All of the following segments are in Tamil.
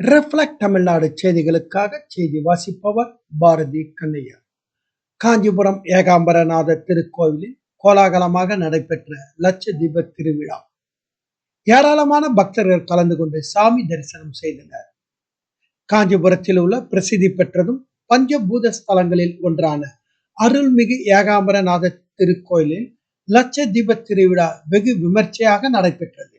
ரிஃப்ளெக்ட் தமிழ்நாடு செய்திகளுக்காக செய்தி வாசிப்பவர் பாரதி கண்ணையா. காஞ்சிபுரம் ஏகாம்பரநாத திருக்கோவிலில் கோலாகலமாக நடைபெற்ற லட்சதீப திருவிழா. ஏராளமான பக்தர்கள் கலந்து கொண்டு சாமி தரிசனம் செய்தனர். காஞ்சிபுரத்தில் உள்ள பிரசித்தி பெற்றதும் பஞ்சபூத ஸ்தலங்களில் ஒன்றான அருள்மிகு ஏகாம்பரநாத திருக்கோயிலில் லட்ச தீப திருவிழா வெகு விமர்சையாக நடைபெற்றது.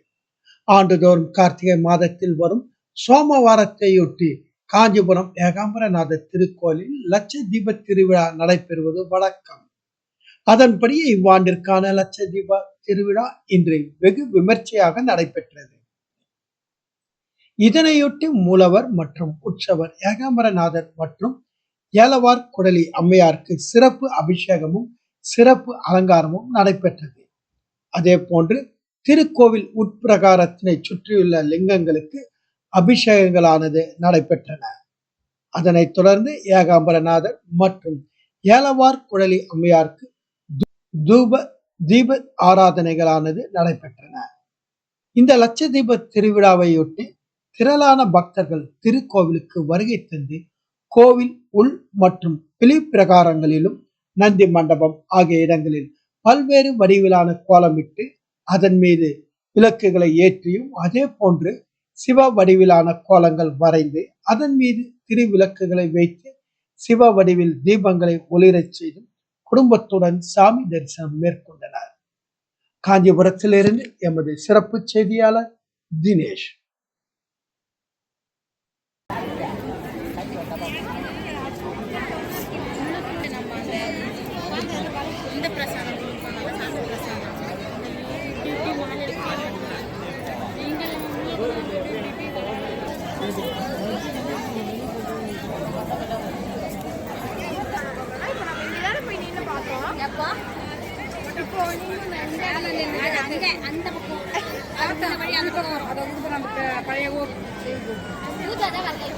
ஆண்டுதோறும் கார்த்திகை மாதத்தில் வரும் சோமவாரத்தையொட்டி காஞ்சிபுரம் ஏகாம்பரநாத திருக்கோயிலில் லட்ச தீப திருவிழா நடைபெறுவது வழக்கம். அதன்படியே இவ்வாண்டிற்கான லட்ச தீப திருவிழா இன்று வெகு விமர்சையாக நடைபெற்றது. இதனையொட்டி மூலவர் மற்றும் உற்சவர் ஏகாம்பரநாதர் மற்றும் ஏலவார் குடலி அம்மையாருக்கு சிறப்பு அபிஷேகமும் சிறப்பு அலங்காரமும் நடைபெற்றது. அதே போன்று திருக்கோவில் உட்பிரகாரத்தினை சுற்றியுள்ள லிங்கங்களுக்கு அபிஷேகங்களானது நடைபெற்றன. அதனைத் தொடர்ந்து ஏகாம்பரநாதர் மற்றும் ஏலவார் குழலி அம்மையாருக்கு தூப தீப ஆராதனைகளானது நடைபெற்றன. இந்த லட்ச தீப திருவிழாவையொட்டி திரளான பக்தர்கள் திருக்கோவிலுக்கு வருகை தந்து கோவில் உள் மற்றும் பிளிப்பிரகாரங்களிலும் பிரகாரங்களிலும் நந்தி மண்டபம் ஆகிய இடங்களில் பல்வேறு வடிவிலான கோலமிட்டு அதன் மீது விளக்குகளை ஏற்றியும் அதே போன்று சிவ வடிவிலான கோலங்கள் வரைந்து அதன் மீது திருவிளக்குகளை வைத்து சிவ வடிவில் தீபங்களை ஒளிரச் செய்தும் குடும்பத்துடன் சாமி தரிசனம் மேற்கொண்டனர். காஞ்சிபுரத்திலிருந்து எமது சிறப்பு செய்தியாளர் தினேஷ். இப்போ அங்க அந்த பக்கம். அந்த வழி அந்த பக்கம். வரும் அதை வந்து நமக்கு பழைய ஊர். ஊதாதான் வரல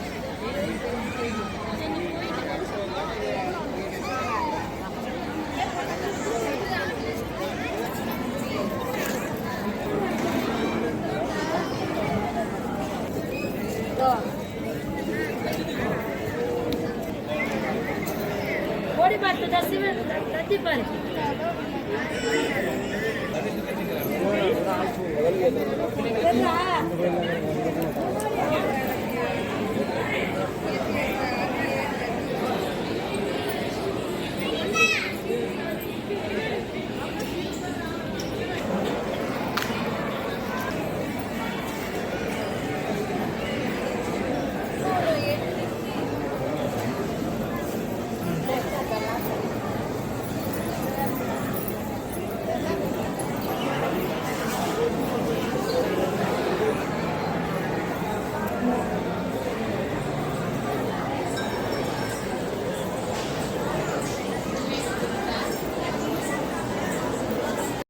ஓடி பார்த்து தசி தத்தி பாரு